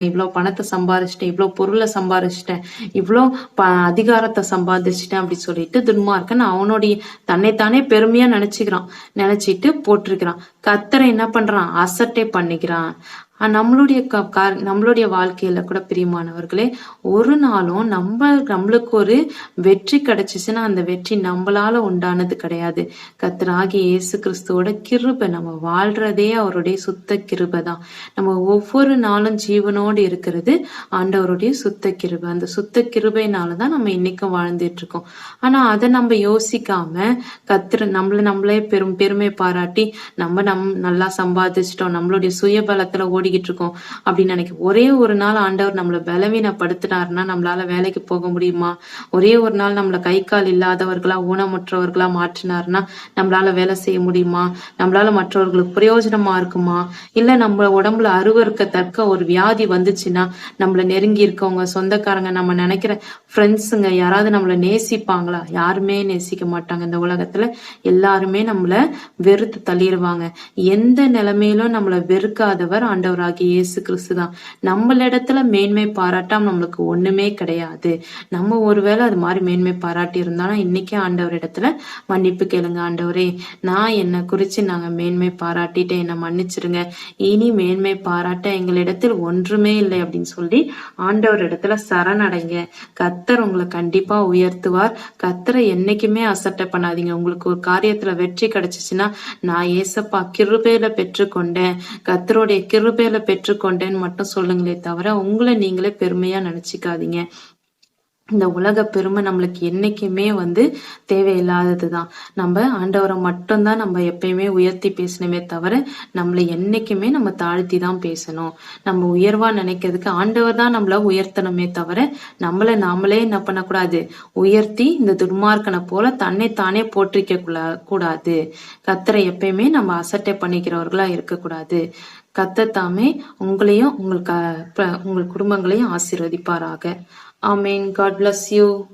இவ்வளோ பணத்தை சம்பாரிச்சிட்டேன் இவ்வளோ பொருளை சம்பாரிச்சிட்டேன் இவ்வளோ ப அதிகாரத்தை சம்பாதிச்சிட்டேன் அப்படி சொல்லிட்டு துன்மார்க்கன் அவனுடைய தன்னைத்தானே பெருமையா நினைச்சுக்கிறான். நினைச்சிட்டு போட்டிருக்கிறான். கத்தரை என்ன பண்றான்? அசட்டை பண்ணிக்கிறான். நம்மளுடைய க கா- நம்மளுடைய வாழ்க்கையில கூட பிரியமானவர்களே ஒரு நாளும் நம்ம நம்மளுக்கு ஒரு வெற்றி கிடைச்சிச்சுன்னா அந்த வெற்றி நம்மளால உண்டானது கிடையாது. கத்தராகி இயேசு கிறிஸ்துவோட கிருபை நம்ம வாழ்றதே அவருடைய சுத்த கிருபை தான். நம்ம ஒவ்வொரு நாளும் ஜீவனோடு இருக்கிறது ஆண்டவருடைய சுத்த கிருபை. அந்த சுத்த கிருபைனால தான் நம்ம இன்னைக்கும் வாழ்ந்துட்டு இருக்கோம். ஆனா அதை நம்ம யோசிக்காம கத்திர நம்மள நம்மளே பெரும் பெருமை பாராட்டி நம்ம நம் நல்லா சம்பாதிச்சிட்டோம் நம்மளுடைய சுயபலத்துல ஓடிக்கிட்டு இருக்கோம் அப்படின்னு நினைக்க ஒரே ஒரு நாள் ஆண்டவர் நம்மளை பலவீனப்படுத்தினாருன்னா நம்மளால வேலைக்கு போக முடியுமா? ஒரே ஒரு நாள் நம்மளை கை கால் இல்லாதவர்களா ஊனமுற்றவர்களா மாற்றினாருன்னா நம்மளால வேலை செய்ய முடியுமா? நம்மளால மற்றவர்களுக்கு பிரயோஜனமா இருக்குமா? இல்ல நம்ம உடம்புல அருவருக்கத்தக்க ஒரு வியாதி வந்துச்சுன்னா நம்மள நெருங்கி இருக்கவங்க சொந்தக்காரங்க நம்ம நினைக்கிற ஃப்ரெண்ட்ஸுங்க யாராவது நம்மளை நேசிப்பாங்களா? யாருமே நேசிக்க மாட்டாங்க இந்த உலகத்துல. எல்லாருமே நம்மள வெறுத்து தள்ளிடுவாங்க எந்த நிலைமையிலும் நம்மளை வெறுக்காதவர் ஆண்டவர் ஆண்டவராகிய இயேசு கிறிஸ்து தான் நம்மளிடத்துல மேன்மை பாராட்டாம நம்மளுக்கு ஒண்ணுமே கிடையாது. நம்ம ஒருவேளை அது மாதிரி மேன்மை பாராட்டி இருந்தாலும் இன்னைக்கே ஆண்டவர் இடத்துல மன்னிப்பு கேளுங்க ஆண்டவரே. நான் என்னை குறிச்சு நாங்க மேன்மை பாராட்டிட்டு என்னை மன்னிச்சிருங்க. இனி மேன்மை பாராட்ட எங்களிடத்தில் ஒன்றுமே இல்லை அப்படின்னு சொல்லி ஆண்டவர் இடத்துல சரணடைங்க. கத்தர் உங்களை கண்டிப்பா உயர்த்துவார். கத்தரை என்னைக்குமே அசட்டை பண்ணாதீங்க. உங்களுக்கு ஒரு காரியத்துல வெற்றி கிடைச்சிச்சுன்னா நான் ஏசப்பா கிருபையில பெற்றுக்கொண்டேன். கத்தருடைய கிருபை கிருபையில பெற்றுக்கொண்டேன்னு மட்டும் சொல்லுங்களே தவிர உங்களை நீங்களே பெருமையா நினைச்சுக்காதீங்க. இந்த உலக பெருமை நம்மளுக்கு என்னைக்குமே வந்து தேவையில்லாதது தான் நம்ம ஆண்டவரை மட்டும்தான் நம்ம எப்பயுமே உயர்த்தி பேசணுமே தவிர நம்மளை என்னைக்குமே நம்ம தாழ்த்தி தான் பேசணும். நம்ம உயர்வா நினைக்கிறதுக்கு ஆண்டவர் தான் நம்மள உயர்த்தணுமே தவிர நம்மளை நாமளே என்ன பண்ணக்கூடாது? உயர்த்தி இந்த துன்மார்க்கனை போல தன்னை தானே போற்றிக்க கூடாது. கத்தரை எப்பயுமே நம்ம அசட்டை பண்ணிக்கிறவர்களா இருக்கக்கூடாது. கத்தத்தாமே உங்களையும் உங்கள் க- உங்கள் குடும்பங்களையும் ஆசீர்வதிப்பாராக. ஆமேன். God bless you